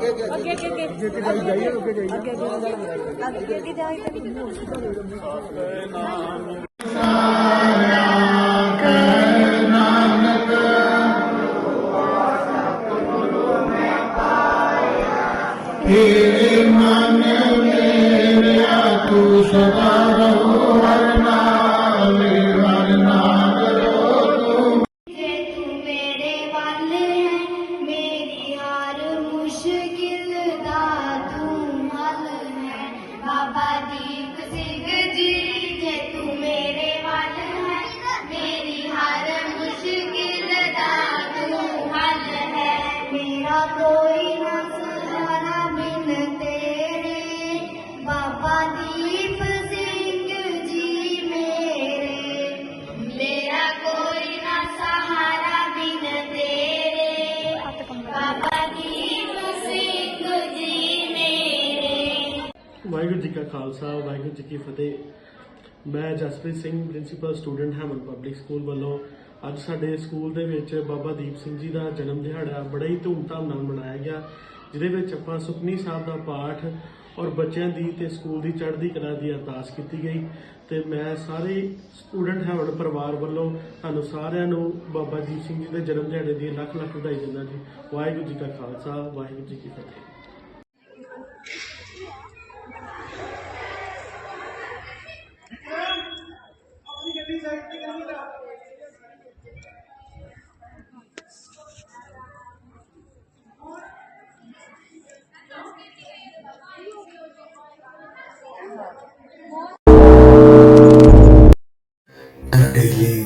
आगे आगे आगे। आगे आगे जाइए मन मेरा तू सदा रहो ਵਾਹਿਗੁਰੂ ਜੀ ਕਾ ਖਾਲਸਾ, ਵਾਹਿਗੁਰੂ ਜੀ ਕੀ ਫਤਿਹ। ਮੈਂ ਜਸਪ੍ਰੀਤ ਸਿੰਘ, ਪ੍ਰਿੰਸੀਪਲ ਸਟੂਡੈਂਟ ਹੈਮਨ ਪਬਲਿਕ ਸਕੂਲ ਵੱਲੋਂ ਅੱਜ ਸਾਡੇ ਸਕੂਲ ਦੇ ਵਿੱਚ ਬਾਬਾ ਦੀਪ ਸਿੰਘ ਜੀ ਦਾ ਜਨਮ ਦਿਹਾੜਾ ਬੜਾ ਹੀ ਧੂਮਧਾਮ ਨਾਲ ਮਨਾਇਆ ਗਿਆ, ਜਿਹਦੇ ਵਿੱਚ ਆਪਾਂ ਸੁਖਨੀ ਸਾਹਿਬ ਦਾ ਪਾਠ ਔਰ ਬੱਚਿਆਂ ਦੀ ਤੇ ਸਕੂਲ ਦੀ ਚੜ੍ਹਦੀ ਕਲਾ ਦੀ ਅਰਦਾਸ ਕੀਤੀ ਗਈ। ਤੇ ਮੈਂ ਸਾਰੇ ਸਟੂਡੈਂਟ ਹੈਵਨ ਪਰਿਵਾਰ ਵੱਲੋਂ ਤੁਹਾਨੂੰ ਸਾਰਿਆਂ ਨੂੰ ਬਾਬਾ ਦੀਪ ਸਿੰਘ ਜੀ ਦੇ ਜਨਮ ਦਿਹਾੜੇ ਦੀ ਲੱਖ ਲੱਖ ਵਧਾਈ ਦਿੰਦਾ ਜੀ। ਵਾਹਿਗੁਰੂ ਜੀ ਕਾ ਖਾਲਸਾ, ਵਾਹਿਗੁਰੂ ਜੀ ਕੀ ਫਤਿਹ। Ah, Angelina.